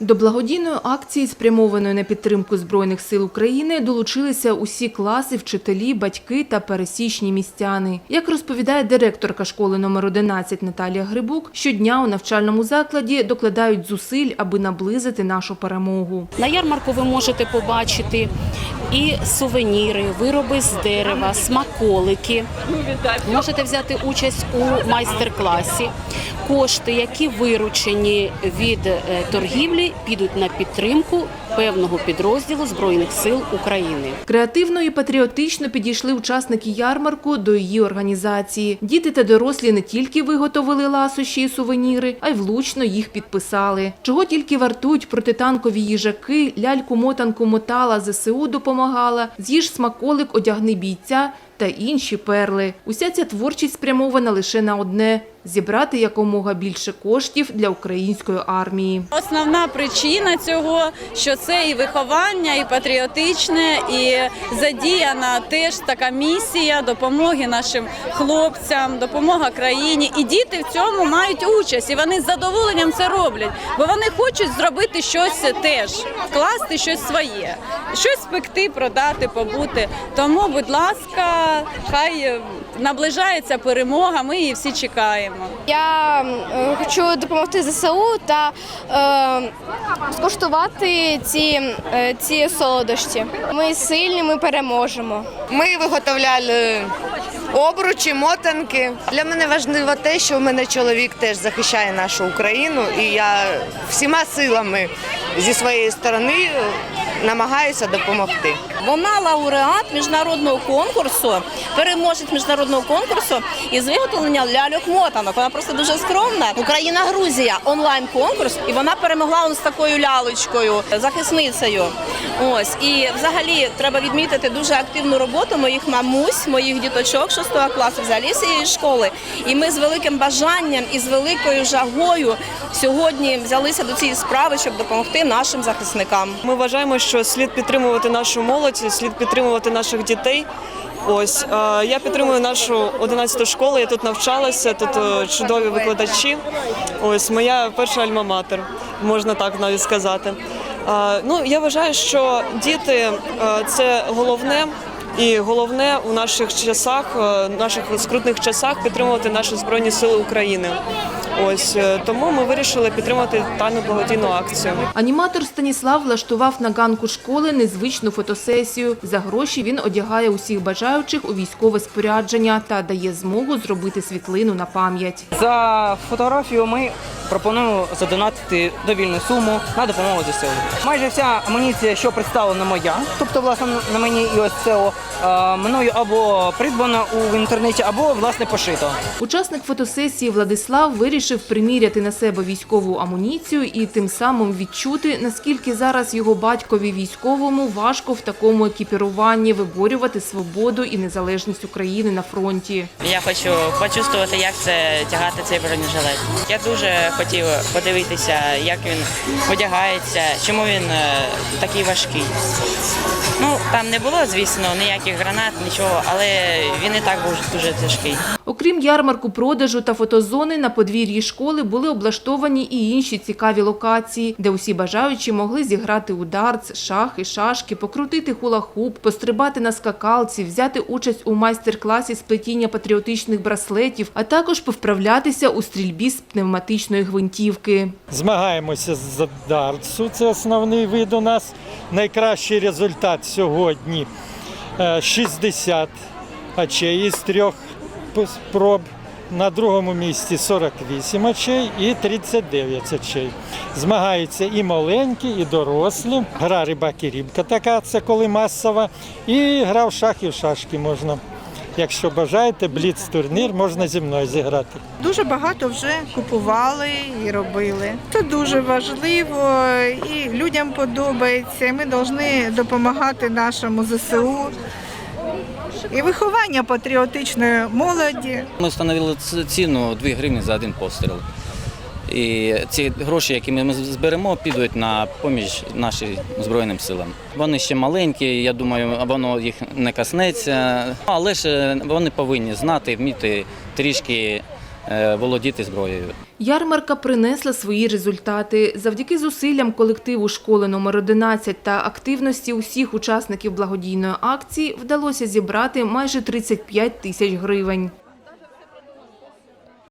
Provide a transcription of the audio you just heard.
До благодійної акції, спрямованої на підтримку Збройних сил України, долучилися усі класи, вчителі, батьки та пересічні містяни. Як розповідає директорка школи номер 11 Наталія Грибук, щодня у навчальному закладі докладають зусиль, аби наблизити нашу перемогу. На ярмарку ви можете побачити і сувеніри, вироби з дерева, смаколики. Можете взяти участь у майстер-класі. Кошти, які виручені від е, підуть на підтримку певного підрозділу Збройних сил України. Креативно і патріотично підійшли учасники ярмарку до її організації. Діти та дорослі не тільки виготовили ласощі і сувеніри, а й влучно їх підписали. Чого тільки вартують протитанкові їжаки, ляльку-мотанку мотала ЗСУ допомагала, з'їж смаколик, одягни бійця та інші перли. Уся ця творчість спрямована лише на одне – зібрати якомога більше коштів для української армії. Основна причина цього, що це і виховання, і патріотичне, і задіяна теж така місія допомоги нашим хлопцям, допомога країні. І діти в цьому мають участь, і вони з задоволенням це роблять, бо вони хочуть зробити щось теж, вкласти щось своє, щось спекти, продати, побути. Тому, будь ласка, хай е, наближається перемога. Ми її всі чекаємо. Я е, хочу допомогти ЗСУ та е, скуштувати ці, е, ці солодощі. Ми сильні, ми переможемо. Ми виготовляли обручі, мотанки. Для мене важливо те, що в мене чоловік теж захищає нашу Україну, і я всіма силами зі своєї сторони намагаюся допомогти. Вона лауреат міжнародного конкурсу, переможець міжнародного конкурсу із виготовлення ляльок-мотанок. Вона просто дуже скромна. Україна Грузія онлайн конкурс, і вона перемогла з такою лялочкою, захисницею. Ось і взагалі треба відмітити дуже активну роботу моїх мамусь, моїх діточок 6 класу, взагалі всієї школи. І ми з великим бажанням і з великою жагою сьогодні взялися до цієї справи, щоб допомогти нашим захисникам. Ми вважаємо, що слід підтримувати нашу молодь, слід підтримувати наших дітей. Ось е, я підтримую нашу 11 школу. Я тут навчалася, тут е, чудові викладачі. Ось моя перша альма-матер, можна так навіть сказати. Е, Ну я вважаю, що діти це головне. І головне у наших часах, наших скрутних часах підтримувати наші збройні сили України. Ось е, тому ми вирішили підтримати дану благодійну акцію. Аніматор Станіслав влаштував на ганку школи незвичну фотосесію. За гроші він одягає усіх бажаючих у військове спорядження та дає змогу зробити світлину на пам'ять. За фотографію ми пропонуємо задонатити довільну суму на допомогу ЗСУ. Майже вся амуніція, що представлена моя, тобто власне на мені і ось це е, мною або придбано у інтернеті, або власне пошито. Учасник фотосесії Владислав вирішив приміряти на себе військову амуніцію і тим самим відчути, наскільки зараз його батькові військовому важко в такому екіпіруванні виборювати свободу і незалежність України на фронті. Я хочу почувствувати, як це тягати цей бронежилет. Я дуже хотів подивитися, як він одягається, чому він е, такий важкий. Там не було, звісно, ніяких гранат, нічого, але він і так був дуже тяжкий. Окрім ярмарку продажу та фотозони, на подвір'ї школи були облаштовані і інші цікаві локації, де усі бажаючі могли зіграти у дартс, шахи, шашки, покрутити хула-хуп, пострибати на скакалці, взяти участь у майстер-класі з плетіння патріотичних браслетів, а також повправлятися у стрільбі з пневматичної гвинтівки. Змагаємося з дартсу, це основний вид у нас. Найкращий результат сьогодні е, 60 очей із трьох спроб. На другому місці 48 очей і 39 очей. Змагаються і маленькі, і дорослі. Гра рибак і рібка така, це коли масова. І гра в шахи в шашки можна. Якщо бажаєте, бліц-турнір можна зі мною зіграти. Дуже багато вже купували і робили. Це дуже важливо і людям подобається. Ми повинні допомагати нашому ЗСУ. І виховання патріотичної молоді. Ми встановили ціну 2 гривні за один постріл. І ці гроші, які ми зберемо, підуть на поміч нашим збройним силам. Вони ще маленькі, я думаю, воно їх не коснеться, але ж вони повинні знати, вміти трішки е, володіти зброєю. Ярмарка принесла свої результати. Завдяки зусиллям колективу школи номер 11 та активності усіх учасників благодійної акції вдалося зібрати майже 35 тисяч гривень.